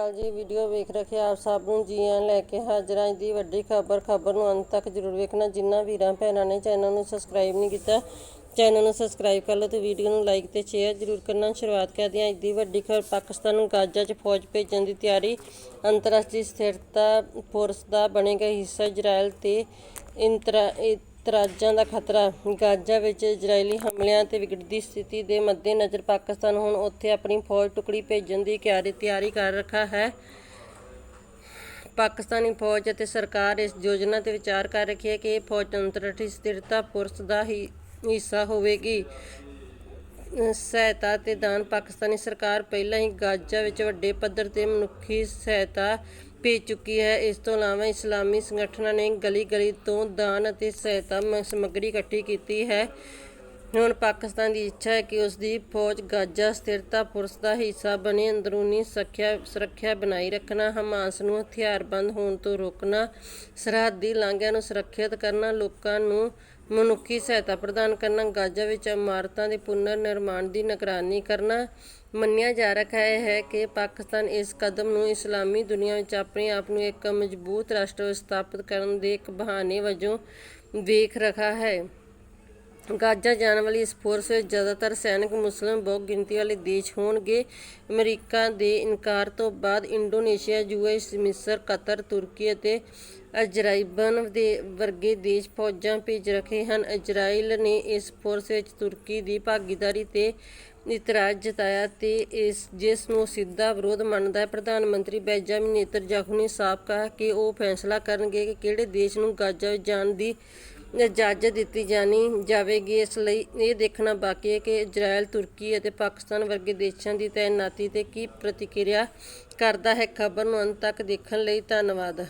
ਹਾਲ ਜੀ, ਵੀਡੀਓ ਵੇਖ ਰੱਖੇ ਆਪ ਸਭ ਨੂੰ, ਜੀ ਆਇਆਂ ਲੈ ਕੇ ਹਾਜ਼ਰ ਹਾਂ। ਅੱਜ ਦੀ ਵੱਡੀ ਖਬਰ ਖਬਰ ਨੂੰ ਅੰਤ ਤੱਕ ਜ਼ਰੂਰ ਵੇਖਣਾ। ਜਿਨ੍ਹਾਂ ਵੀਰਾਂ, ਭੈਣਾਂ ਨੇ ਚੈਨਲ ਨੂੰ ਸਬਸਕ੍ਰਾਈਬ ਨਹੀਂ ਕੀਤਾ, ਚੈਨਲ ਨੂੰ ਸਬਸਕ੍ਰਾਈਬ ਕਰ ਲਓ ਤੇ ਵੀਡੀਓ ਨੂੰ ਲਾਈਕ ਤੇ ਸ਼ੇਅਰ ਜ਼ਰੂਰ ਕਰਨਾ। ਸ਼ੁਰੂਆਤ ਕਰਦੇ ਹਾਂ ਅੱਜ ਦੀ ਵੱਡੀ ਖਬਰ, ਪਾਕਿਸਤਾਨ ਨੂੰ ਗਾਜ਼ਾ 'ਚ ਫੌਜ ਭੇਜਣ ਦੀ ਤਿਆਰੀ। ਅੰਤਰਰਾਸ਼ਟਰੀ ਸਥਿਰਤਾ ਫੋਰਸ ਦਾ ਬਣੇਗਾ ਹਿੱਸਾ ਇਜ਼ਰਾਈਲ ਤੇ ਇੰਤਰਾ ਦਾ ਖਤਰਾ। ਗਾਜ਼ਾ ਵਿੱਚ ਇਜ਼ਰਾਈਲੀ ਹਮਲਿਆਂ ਤੇ ਵਿਗੜਦੀ ਸਥਿਤੀ ਦੇ ਮੱਦੇਨਜ਼ਰ ਪਾਕਿਸਤਾਨ ਹੁਣ ਉੱਥੇ ਆਪਣੀ ਫੌਜ ਟੁਕੜੀ ਭੇਜਣ ਦੀ ਕਿਆਰੀ ਤਿਆਰੀ ਕਰ ਰੱਖਾ ਹੈ। ਪਾਕਿਸਤਾਨੀ ਫੌਜ ਅਤੇ ਸਰਕਾਰ ਇਸ ਯੋਜਨਾ ਤੇ ਵਿਚਾਰ ਕਰ ਰਹੀ ਹੈ ਕਿ ਇਹ ਫੌਜ ਅੰਤਰਰਾਸ਼ਟਰੀ ਸਥਿਰਤਾ ਪੁਰਸ ਦਾ ਹੀ ਹਿੱਸਾ ਹੋਵੇਗੀ। ਸਹਾਇਤਾ ਅਤੇ ਦਾਨ ਪਾਕਿਸਤਾਨੀ ਸਰਕਾਰ ਪਹਿਲਾਂ ਹੀ ਗਾਜ਼ਾ ਵਿੱਚ ਵੱਡੇ ਪੱਧਰ ਤੇ ਮਨੁੱਖੀ ਸਹਾਇਤਾ ਭੇਜ ਚੁੱਕੀ ਹੈ। ਇਸ ਤੋਂ ਇਲਾਵਾ ਇਸਲਾਮੀ ਸੰਗਠਨਾਂ ਨੇ ਗਲੀ ਗਲੀ ਤੋਂ ਦਾਨ ਅਤੇ ਸਹਾਇਤਾ ਸਮੱਗਰੀ ਇਕੱਠੀ ਕੀਤੀ ਹੈ। ਹੁਣ ਪਾਕਿਸਤਾਨ ਦੀ ਇੱਛਾ ਹੈ ਕਿ ਉਸ ਦੀ ਫੌਜ ਗਾਜ਼ਾ ਸਥਿਰਤਾ ਪੁਰਸ਼ ਦਾ ਹਿੱਸਾ ਬਣੇ, ਅੰਦਰੂਨੀ ਸੁਰੱਖਿਆ ਸੁਰੱਖਿਆ ਬਣਾਈ ਰੱਖਣਾ, ਹਮਾਸ ਨੂੰ ਹਥਿਆਰਬੰਦ ਹੋਣ ਤੋਂ ਰੋਕਣਾ, ਸਰਹੱਦੀ ਲਾਂਘਿਆਂ ਨੂੰ ਸੁਰੱਖਿਅਤ ਕਰਨਾ, ਲੋਕਾਂ ਨੂੰ ਮਨੁੱਖੀ ਸਹਾਇਤਾ ਪ੍ਰਦਾਨ ਕਰਨਾ, ਗਾਜ਼ਾ ਵਿੱਚ ਇਮਾਰਤਾਂ ਦੇ ਪੁਨਰ ਨਿਰਮਾਣ ਦੀ ਨਿਗਰਾਨੀ ਕਰਨਾ। ਮੰਨਿਆ ਜਾ ਰਿਹਾ ਹੈ ਕਿ ਪਾਕਿਸਤਾਨ ਇਸ ਕਦਮ ਨੂੰ ਇਸਲਾਮੀ ਦੁਨੀਆ ਵਿੱਚ ਆਪਣੇ ਆਪ ਨੂੰ ਇੱਕ ਮਜ਼ਬੂਤ ਰਾਸ਼ਟਰ ਸਥਾਪਿਤ ਕਰਨ ਦੇ ਇੱਕ ਬਹਾਨੇ ਵਜੋਂ ਵੇਖ ਰਿਹਾ ਹੈ। ਗਾਜ਼ਾ ਜਾਣ ਵਾਲੀ ਇਸ ਫੋਰਸ ਵਿੱਚ ਜ਼ਿਆਦਾਤਰ ਸੈਨਿਕ, ਮੁਸਲਿਮ, ਬਹੁ ਗਿਣਤੀ ਵਾਲੇ ਦੇਸ਼ ਹੋਣਗੇ। ਅਮਰੀਕਾ ਦੇ ਇਨਕਾਰ ਤੋਂ ਬਾਅਦ ਇੰਡੋਨੇਸ਼ੀਆ ਯੂਐਸ ਮਿਸਰ, ਕਤਰ, ਤੁਰਕੀ ਅਤੇ ਅਜਰਾਈਬਨ ਦੇ ਵਰਗੇ ਦੇਸ਼ ਫੌਜਾਂ ਭੇਜ ਰੱਖੇ ਹਨ। ਇਜ਼ਰਾਈਲ ਨੇ ਇਸ ਫੋਰਸ ਵਿੱਚ ਤੁਰਕੀ ਦੀ ਭਾਗੀਦਾਰੀ ਤੇ ਇਤਰਾਜ਼ ਜਤਾਇਆ ਤੇ ਇਸ, ਜਿਸ ਨੂੰ ਸਿੱਧਾ ਵਿਰੋਧ ਮੰਨਦਾ ਹੈ, ਪ੍ਰਧਾਨ ਮੰਤਰੀ ਬੈਂਜਾਮਿਨ ਨੇਤਨਯਾਹੂ ਨੇ ਸਾਫ਼ ਕਿਹਾ ਕਿ ਉਹ ਫੈਸਲਾ ਕਰਨਗੇ ਕਿ ਕਿਹੜੇ ਦੇਸ਼ ਨੂੰ ਗਾਜ਼ਾ ਵਿੱਚ ਜਾਣ ਦੀ ਇਜਾਜ਼ਤ ਦਿੱਤੀ ਜਾਣੀ ਜਾਵੇਗੀ। ਇਸ ਲਈ ਇਹ ਦੇਖਣਾ ਬਾਕੀ ਹੈ ਕਿ ਇਜ਼ਰਾਈਲ ਤੁਰਕੀ ਅਤੇ ਪਾਕਿਸਤਾਨ ਵਰਗੇ ਦੇਸ਼ਾਂ ਦੀ ਤਾਇਨਾਤੀ ਤੇ ਕੀ ਪ੍ਰਤੀਕਿਰਿਆ ਕਰਦਾ ਹੈ। ਖਬਰ ਨੂੰ ਅੰਤ ਤੱਕ ਦੇਖਣ ਲਈ ਧੰਨਵਾਦ।